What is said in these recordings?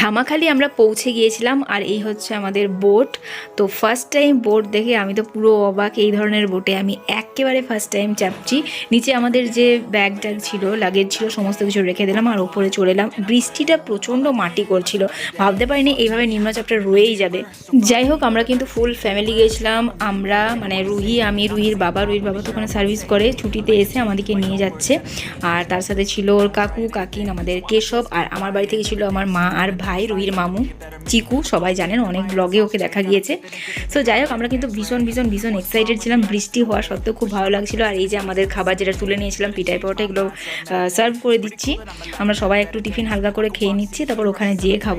ধামাখালি আমরা পৌঁছে গিয়েছিলাম, আর এই হচ্ছে আমাদের বোট তো ফার্স্ট টাইম বোট দেখে আমি তো পুরো অবাক, এই ধরনের বোটে আমি একেবারে ফার্স্ট টাইম চাপছি। নিচে আমাদের যে ব্যাগ ট্যাগ ছিল লাগেজ ছিল, সমস্ত কিছু রেখে দিলাম, আর ওপরে চলে এলাম। বৃষ্টিটা প্রচণ্ড মাটি করছিল, ভাবতে পারিনি এইভাবে নিম্নচাপটা রয়েই যাবে। যাই হোক, আমরা কিন্তু ফুল ফ্যামিলি গিয়েছিলাম। আমরা মানে রুহি, আমি, রুহির বাবা রুহির বাবা তো ওখানে সার্ভিস করে, ছুটিতে এসে আমাদেরকে নিয়ে যাচ্ছে। আর তার সাথে ছিল ওর কাকু, কাকিন, আমাদের কেশব, আর আমার বাড়ি থেকে ছিল আমার মা আর ভাই। রুহির মামু, চিকু, সবাই জানেন, অনেক ব্লগে ওকে দেখা গিয়েছে। সো যাই হোক, আমরা কিন্তু ভীষণ ভীষণ ভীষণ এক্সাইটেড ছিলাম, বৃষ্টি হওয়া সত্ত্বেও খুব ভালো লাগছিল। আর এই যে আমাদের খাবার যেটা তুলে নিয়েছিলাম, পিঠাই পাওয়াটা এগুলো সার্ভ করে দিচ্ছি। আমরা সবাই একটু টিফিন হালকা করে খেয়ে নিচ্ছি, তারপর ওখানে যেয়ে খাব।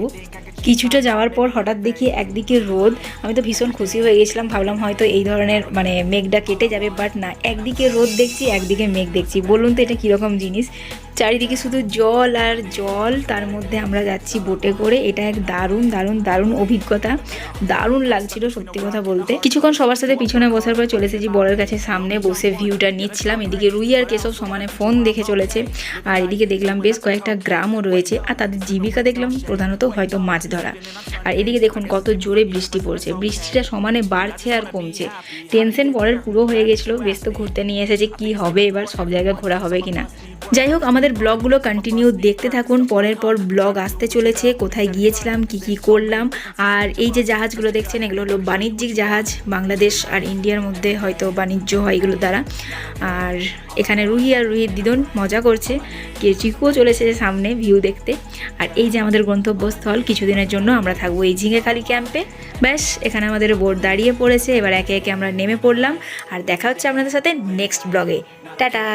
কিছুটা যাওয়ার পর হঠাৎ দেখি একদিকে রোদ। আমি তো ভীষণ খুশি হয়ে গেছিলাম ভাবলাম হয়তো এই ধরনের মানে মেঘটা কেটে যাবে বাট না, একদিকে রোদ দেখছি, একদিকে মেঘ দেখছি। বলুন তো, এটা কীরকম জিনিস? চারিদিকে শুধু জল আর জল, তার মধ্যে আমরা যাচ্ছি বোটে করে। এটা এক দারুণ দারুণ দারুণ অভিজ্ঞতা। দারুণ লাগছিল সত্যি কথা বলতে। কিছুক্ষণ সবার সাথে পিছনে বসার পর চলে এসেছি বরের কাছে। সামনে বসে ভিউটা নিচ্ছিলাম। এদিকে রুই আর কেসব সমানে ফোন দেখে চলেছে। আর এদিকে দেখলাম বেশ কয়েকটা গ্রামও রয়েছে। আর তাদের জীবিকা দেখলাম প্রধানত হয়তো মাছ ধরা। আর এদিকে দেখুন কত জোরে বৃষ্টি পড়ছে। বৃষ্টিটা সমানে বাড়ছে আর কমছে। টেনশন পরের পুরো হয়ে গেছিল। বেশ তো ঘুরতে নিয়ে এসেছে। কি হবে এবার? সব জায়গায় ঘোরা হবে কিনা? যাই হোক, আমাদের ব্লগগুলো কন্টিনিউ দেখতে থাকুন। পরের পর ব্লগ আসতে চলেছে, কোথায় গিয়েছিলাম, কি কি করলাম। আর এই যে জাহাজগুলো দেখছেন, এগুলো হলো বাণিজ্যিক জাহাজ। বাংলাদেশ আর ইন্ডিয়ার মধ্যে হয়তো বাণিজ্য হয় এগুলো দ্বারা। আর এখানে রুহি আর রুহির দিদন মজা করছে। কে চিকুও চলেছে সামনে ভিউ দেখতে। আর এই যে আমাদের গন্তব্যস্থল, কিছুদিনের জন্য আমরা থাকব এই ঝিঙেখালি ক্যাম্পে ব্যাস, এখানে আমাদের বোর্ড দাঁড়িয়ে পড়েছে, এবার একে একে আমরা নেমে পড়লাম। আর দেখা হচ্ছে আপনাদের সাথে নেক্সট ব্লগে টাটা!